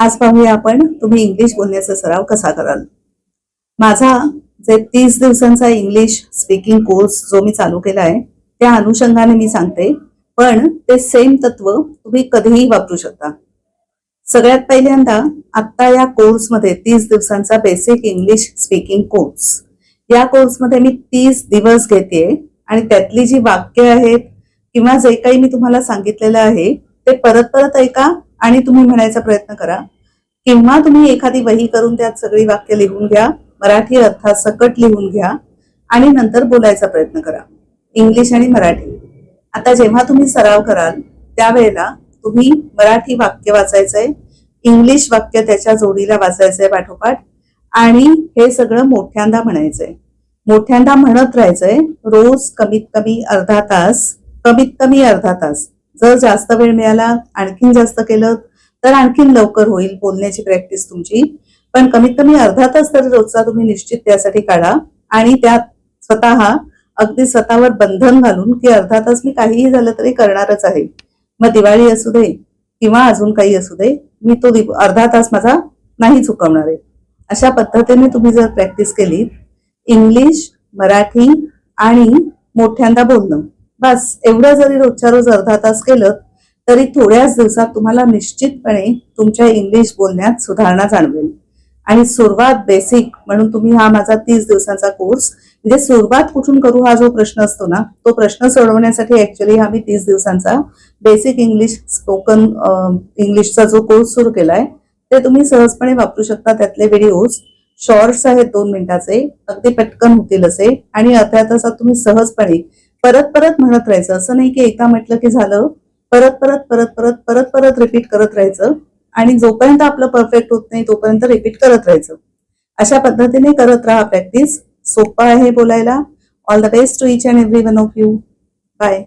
आज पाहूया आपण तुम्ही इंग्लिश बोलण्याचा सराव कसा कराल. माझा जे तीस दिवसांचा इंग्लिश स्पीकिंग कोर्स जो मी चालू केला आहे त्या अनुषंगाने मी सांगते पण ते सेम तत्व तुम्ही कधीही वापरू शकता. सगळ्यात पहिल्यांदा आता या कोर्समध्ये तीस दिवसांचा बेसिक इंग्लिश स्पीकिंग कोर्स या कोर्समध्ये मी तीस दिवस घेते आणि त्यातली जी वाक्य आहेत किंवा जे काही मी तुम्हाला सांगितलेलं आहे ते परत परत ऐका आणि तुम्ही म्हणायचा प्रयत्न करा. किंवा तुम्ही एखादी वही करून त्यात सगळी वाक्य लिहून घ्या मराठी अर्थात सकट लिहून घ्या आणि नंतर बोलायचा प्रयत्न करा. इंग्लिश आणि मराठी. आता जेव्हा तुम्ही सराव कराल त्यावेळेला तुम्ही मराठी वाक्य वाचायचंय इंग्लिश वाक्य त्याच्या जोडीला वाचायचंय पाठोपाठ आणि हे सगळं मोठ्यांदा म्हणायचंय. मोठ्यांदा म्हणत राहायचंय रोज कमीत कमी अर्धा तास कमीत कमी अर्धा तास. जर जास्त वेळ मिळाला आणखीन जास्त केलं तर आणखीन लवकर होईल बोलण्याची प्रॅक्टिस तुमची. पण कमीत कमी अर्धा तास तरी रोजचा तुम्ही निश्चित त्यासाठी काढा. आणि त्यात स्वतः अगदी स्वतःवर बंधन घालून की अर्धा तास मी काहीही झालं तरी करणारच आहे. मग दिवाळी असू दे किंवा अजून काही असू दे मी तो अर्धा तास माझा नाही चुकवणार आहे. अशा पद्धतीने तुम्ही जर प्रॅक्टिस केली इंग्लिश मराठी आणि मोठ्यांदा बोलणं बस एवढं जरी रोजच्या रोज अर्धा तास केलं तरी थोड्याच दिवसात तुम्हाला निश्चितपणे तुमच्या इंग्लिश बोलण्यात सुधारणा जाणवेल. आणि सुरुवात बेसिक म्हणून तुम्ही हा माझा तीस दिवसांचा कोर्स म्हणजे सुरुवात कुठून करू हा जो प्रश्न असतो ना तो प्रश्न सोडवण्यासाठी ऍक्च्युली हा मी तीस दिवसांचा बेसिक इंग्लिश स्पोकन इंग्लिशचा जो कोर्स सुरू केलाय ते तुम्ही सहजपणे वापरू शकता त्यातले व्हिडिओज शॉर्ट्स आहेत दोन मिनिटाचे अगदी पटकन होतील असे. आणि अर्ध्या तासात तुम्ही सहजपणे परत परत म्हणत राहायचं. असं नाही की एकदा म्हटलं की झालं परत परत परत परत परत परत रिपीट करत राहायचं. आणि जोपर्यंत आपलं परफेक्ट होत नाही तोपर्यंत रिपीट करत राहायचं. अशा पद्धतीने करत राहा प्रॅक्टिस सोपं आहे बोलायला. All the best to each and every one of you bye